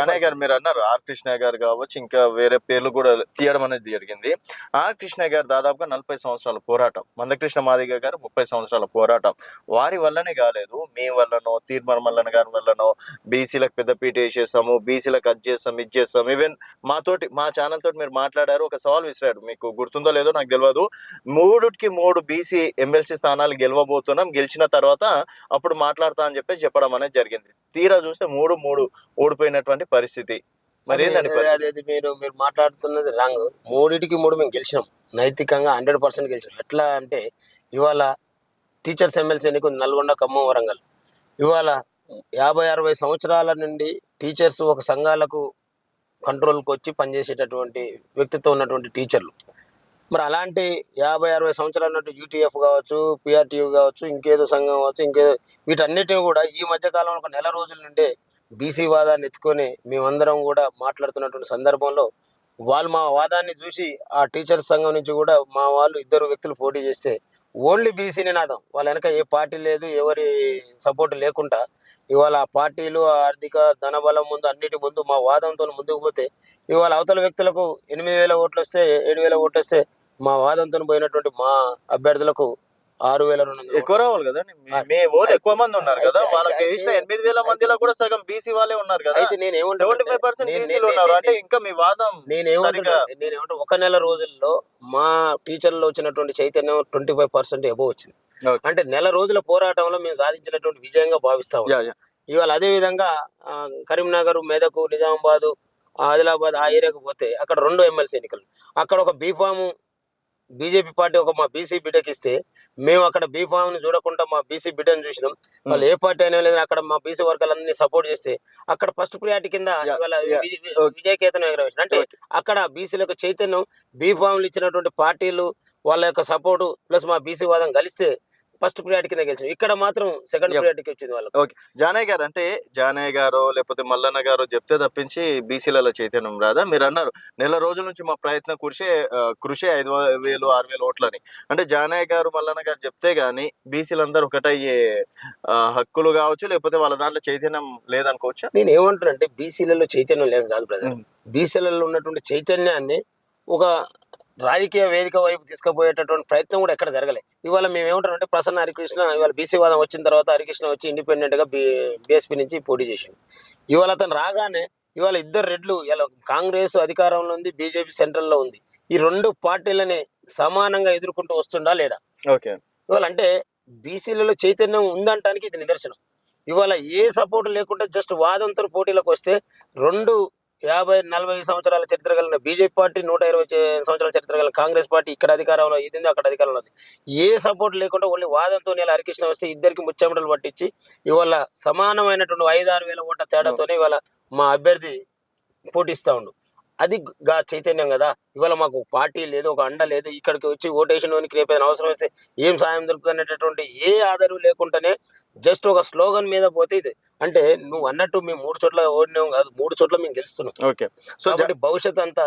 కనయ్య గారు మీరు అన్నారు ఆర్ కృష్ణ గారు కావచ్చు ఇంకా వేరే పేర్లు కూడా తీయడం అనేది జరిగింది. ఆర్ కృష్ణ గారు దాదాపుగా నలభై సంవత్సరాల పోరాటం మందకృష్ణ మాదిగ గారు ముప్పై సంవత్సరాల పోరాటం. వారి వల్లనే కాలేదు మీ వల్లనో తీర్మర్ మల్లన్న గారి వల్లనో బీసీలకు పెద్దపీట వేసేసాము బీసీలకు అది చేస్తాం ఇది చేస్తాం. ఈవెన్ మాతోటి మా ఛానల్ తోటి మీరు మాట్లాడారు ఒక సవాల్ విసిరాడు. మీకు గుర్తుందో లేదో నాకు తెలియదు మూడుకి మూడు బీసీ ఎమ్మెల్సీ స్థానాలు గెలవబోతున్నాం. గెలిచిన తర్వాత అప్పుడు మాట్లాడతా అని చెప్పేసి చెప్పడం అనేది జరిగింది. తీరా చూస్తే మూడు మూడు ఓడిపోయినటువంటి పరిస్థితి. మరి ఏందండి అదే- పరిస్థితి? అదే మీరు మీరు మాట్లాడుతున్నది రాంగ్. మూడిటికి మూడు మేము గెలిచినాం. నైతికంగా హండ్రెడ్ పర్సెంట్ గెలిచినాం. ఎట్లా అంటే ఇవాళ టీచర్స్ ఎమ్మెల్సీ ఎన్నిక ఉంది నల్గొండ ఖమ్మం వరంగల్. ఇవాళ యాభై అరవై సంవత్సరాల నుండి టీచర్స్ ఒక సంఘాలకు కంట్రోల్కి వచ్చి పనిచేసేటటువంటి వ్యక్తిత్వం ఉన్నటువంటి టీచర్లు. మరి అలాంటి యాభై అరవై సంవత్సరాల ఉన్నట్టు యూటీఎఫ్ కావచ్చు పిఆర్టీయూ కావచ్చు ఇంకేదో సంఘం కావచ్చు ఇంకేదో వీటన్నిటిని కూడా ఈ మధ్య కాలంలో ఒక నెల రోజుల నుండే బీసీ వాదాన్ని ఎత్తుకొని మేమందరం కూడా మాట్లాడుతున్నటువంటి సందర్భంలో వాళ్ళు మా వాదాన్ని చూసి ఆ టీచర్స్ సంఘం నుంచి కూడా మా వాళ్ళు ఇద్దరు వ్యక్తులు పోటీ చేస్తే ఓన్లీ బీసీ నినాదం. వాళ్ళ వెనక ఏ పార్టీ లేదు ఎవరి సపోర్ట్ లేకుండా ఇవాళ ఆ పార్టీలు ఆ ఆర్థిక ధనబలం ముందు అన్నిటి ముందు మా వాదంతో ముందుకు పోతే ఇవాళ అవతల వ్యక్తులకు ఎనిమిది వేల ఓట్లు వస్తే ఏడు వేల ఓట్లు వస్తే మా వాదంతో పోయినటువంటి మా అభ్యర్థులకు ఆరు వేల రెండు ఎక్కువ రావాలి కదా మీ ఓటు ఎక్కువ మంది ఉన్నారు కదా. వాళ్ళకి వేసిన ఎనిమిది వేల మందిలో కూడా సగం బీసీ వాళ్ళే ఉన్నారు కదా. అయితే నేను సెవెంటీ ఫైవ్ పర్సెంట్ ఉన్నారు అంటే ఇంకా మీ వాదం నేనేమంటున్నా సరిగా- నేనేమంటా ఒక నెల రోజుల్లో మా టీచర్లో వచ్చినటువంటి చైతన్యం ట్వంటీ ఫైవ్ పర్సెంట్ ఎబో వచ్చింది. అంటే నెల రోజుల పోరాటంలో మేము సాధించినటువంటి విజయంగా భావిస్తా. ఇవాళ అదే విధంగా కరీంనగర్ మెదకు నిజామాబాద్ ఆదిలాబాద్ ఆ ఏరియాకు పోతే అక్కడ రెండు ఎమ్మెల్సీ ఎన్నికలు. అక్కడ ఒక బీఫాము బీజేపీ పార్టీ ఒక మా బీసీ బిడ్డకి ఇస్తే మేము అక్కడ బీఫామ్ని చూడకుండా మా బీసీ బిడ్డను చూసినాం. వాళ్ళు ఏ పార్టీ అయినా లేదు అక్కడ మా బీసీ వర్గాలందరినీ సపోర్ట్ చేస్తే అక్కడ ఫస్ట్ ప్రియారిటీ కింద విజయకేతనం ఎగరవేసిన అంటే. అక్కడ బీసీలకు చైతన్యం బీఫామ్లు ఇచ్చినటువంటి పార్టీలు వాళ్ళ యొక్క సపోర్టు ప్లస్ మా బీసీ వాదం కలిస్తే ఫస్ట్ ప్రియారిటీ కింద గెలిచింది ఇక్కడ మాత్రం సెకండ్. ప్రియారిటీకి వచ్చింది వాళ్ళకి. ఓకే జానయ్య గారు అంటే జానయ్య గారు లేకపోతే మల్లన్న గారు చెప్తే తప్పించి బీసీలలో చైతన్యం రాదా? మీరు అన్నారు నెల రోజుల నుంచి మా ప్రయత్నం కృషి కృషి ఐదు వేలు ఆరు వేలు ఓట్లని. అంటే జానయ్య గారు మల్లన్న గారు చెప్తే గానీ బీసీలందరూ ఒకటయ్యే హక్కులు కావచ్చు లేకపోతే వాళ్ళ దాంట్లో చైతన్యం లేదనుకోవచ్చా? నేను ఏమంటున్నానంటే బీసీలలో చైతన్యం లేక కాదు బ్రదర్. బీసీలలో ఉన్నటువంటి చైతన్యాన్ని ఒక రాజకీయ వేదిక వైపు తీసుకుపోయేటటువంటి ప్రయత్నం కూడా ఎక్కడ జరగలే. ఇవాళ మేము ఏమంటామంటే ప్రసన్న హరికృష్ణ ఇవాళ బీసీ వాదం వచ్చిన తర్వాత హరికృష్ణ వచ్చి ఇండిపెండెంట్గా బీఎస్పీ నుంచి పోటీ చేసింది ఇవాళ అతను రాగానే ఇవాళ ఇద్దరు రెడ్లు ఇలా కాంగ్రెస్ అధికారంలో ఉంది బీజేపీ సెంట్రల్లో ఉంది. ఈ రెండు పార్టీలని సమానంగా ఎదుర్కొంటూ వస్తుండా లేడా? ఓకే. ఇవాళ అంటే బీసీలలో చైతన్యం ఉందంటానికి ఇది నిదర్శనం. ఇవాళ ఏ సపోర్ట్ లేకుండా జస్ట్ వాదంతో పోటీలకు వస్తే రెండు యాభై నలభై సంవత్సరాల చరిత్ర కలిగిన బీజేపీ పార్టీ నూట ఇరవై సంవత్సరాల చరిత్ర కలిగిన కాంగ్రెస్ పార్టీ ఇక్కడ అధికారంలో ఇది ఉంది, అక్కడ అధికారంలో ఉంది ఏ సపోర్ట్ లేకుండా ఓన్లీ వాదంతో ఇలా హరికృష్ణ వస్తే ఇద్దరికి ముచ్చెమటలు పట్టించి ఇవాళ సమానమైనటువంటి ఐదు ఆరు వేల ఓట్ల తేడాతోనే ఇవాళ మా అభ్యర్థి పోటీస్తా ఉండు. అది గా చైతన్యం కదా. ఇవాళ మాకు పార్టీ లేదు ఒక అండ లేదు ఇక్కడికి వచ్చి ఓటేషన్ రేపు అవసరం వస్తే ఏం సాయం దొరుకుతున్నటువంటి ఏ ఆధారం లేకుండానే జస్ట్ ఒక స్లోగన్ మీద పోతే ఇది అంటే నువ్వు అన్నట్టు మేము మూడు చోట్ల ఓడినాం కాదు మూడు చోట్ల మేము గెలుస్తున్నాం. ఓకే. సో కాబట్టి భవిష్యత్ అంతా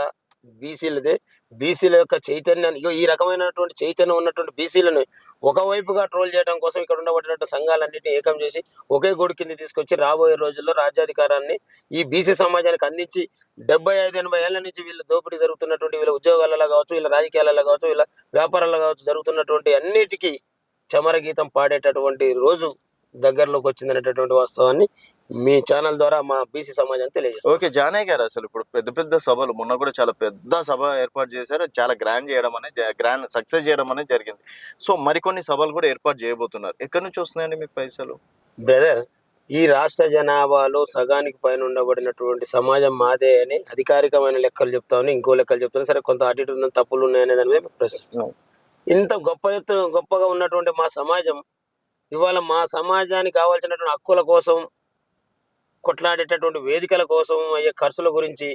బీసీలదే. బీసీల యొక్క చైతన్యాన్ని ఈ రకమైనటువంటి చైతన్యం ఉన్నటువంటి బీసీలను ఒకవైపుగా ట్రోల్ చేయడం కోసం ఇక్కడ ఉండబడినట్టు సంఘాలన్నింటినీ ఏకం చేసి ఒకే గోడు కింద తీసుకొచ్చి రాబోయే రోజుల్లో రాజ్యాధికారాన్ని ఈ బీసీ సమాజానికి అందించి డెబ్బై ఐదు ఎనభై ఏళ్ళ నుంచి వీళ్ళ దోపిడీ జరుగుతున్నటువంటి వీళ్ళ ఉద్యోగాలలో కావచ్చు వీళ్ళ రాజకీయాలలో కావచ్చు వీళ్ళ వ్యాపారాల్లో కావచ్చు జరుగుతున్నటువంటి అన్నిటికీ చమరగీతం పాడేటటువంటి రోజు దగ్గరలోకి వచ్చిందనేటటువంటి వాస్తవాన్ని మీ ఛానల్ ద్వారా మా బీసీ సమాజానికి తెలియజేస్తాం. ఓకే జానయ్య గారు అసలు ఇప్పుడు పెద్ద పెద్ద సభలు మొన్న కూడా చాలా పెద్ద సభ ఏర్పాటు చేశారు. చాలా గ్రాండ్ చేయడం అనేది గ్రాండ్ సక్సెస్ చేయడం అనేది జరిగింది. సో మరికొన్ని సభలు కూడా ఏర్పాటు చేయబోతున్నారు. ఎక్కడి నుంచి వస్తున్నాయండి మీకు పైసలు? బ్రదర్ ఈ రాష్ట్ర జనాభాలో సగానికి పైన ఉండబడినటువంటి సమాజం మాదే అని అధికారికమైన లెక్కలు చెప్తాను ఇంకో లెక్కలు చెప్తాను సరే కొంత అటు ఇటు తప్పులు ఉన్నాయనే దాని మీద ఇంత గొప్ప ఎత్తు గొప్పగా ఉన్నటువంటి మా సమాజం ఇవాళ మా సమాజానికి కావాల్సినటువంటి హక్కుల కోసం కొట్లాడేటటువంటి వేదికల కోసం అయ్యే ఖర్చుల గురించి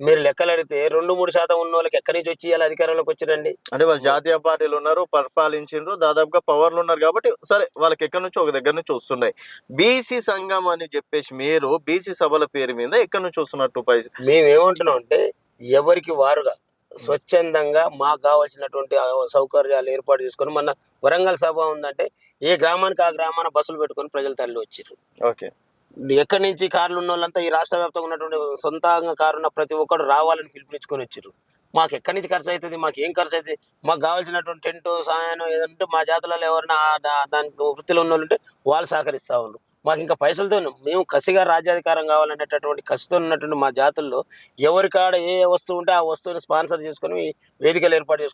మీరు లెక్కలు అడిగితే రెండు మూడు శాతం ఉన్న వాళ్ళకి ఎక్కడి నుంచి వచ్చి ఇలా అధికారంలోకి వచ్చిరండి? అంటే వాళ్ళు జాతీయ పార్టీలు ఉన్నారు పరిపాలించిండ్రు దాదాపుగా పవర్లు ఉన్నారు కాబట్టి సరే వాళ్ళకి ఎక్కడి నుంచి ఒక దగ్గర నుంచి వస్తున్నాయి. బీసీ సంఘం అని చెప్పేసి మీరు బీసీ సభల పేరు మీద ఎక్కడి నుంచి వస్తున్నట్టు పైసలు మేము ఏమంటున్నాం అంటే ఎవరికి వారుగా స్వచ్ఛందంగా మాకు కావాల్సినటువంటి సౌకర్యాలు ఏర్పాటు చేసుకొని మన వరంగల్ సభ ఉందంటే ఏ గ్రామానికి ఆ గ్రామాన బస్సులు పెట్టుకొని ప్రజలు తరలి వచ్చారు ఓకే. ఎక్కడి నుంచి కార్లు ఉన్న వాళ్ళంతా ఈ రాష్ట్ర వ్యాప్తంగా ఉన్నటువంటి సొంతంగా కారు ఉన్న ప్రతి ఒక్కరు రావాలని పిలుపునిచ్చుకొని వచ్చారు మాకు ఎక్కడి నుంచి ఖర్చు అవుతుంది మాకు ఏం ఖర్చు అవుతుంది మాకు కావాల్సినటువంటి టెంట్ సాయానం ఏదంటే మా జాతులలో ఎవరైనా దానికి వృత్తిలో ఉన్న వాళ్ళు ఉంటే వాళ్ళు సహకరిస్తూ ఉన్నారు మాకు ఇంకా పైసలతో మేము కసిగా రాజ్యాధికారం కావాలనేటటువంటి కసితో ఉన్నటువంటి మా జాతుల్లో ఎవరికాడ ఏ వస్తువు ఉంటే ఆ వస్తువుని స్పాన్సర్ చేసుకొని వేదికలు ఏర్పాటు చేసుకుని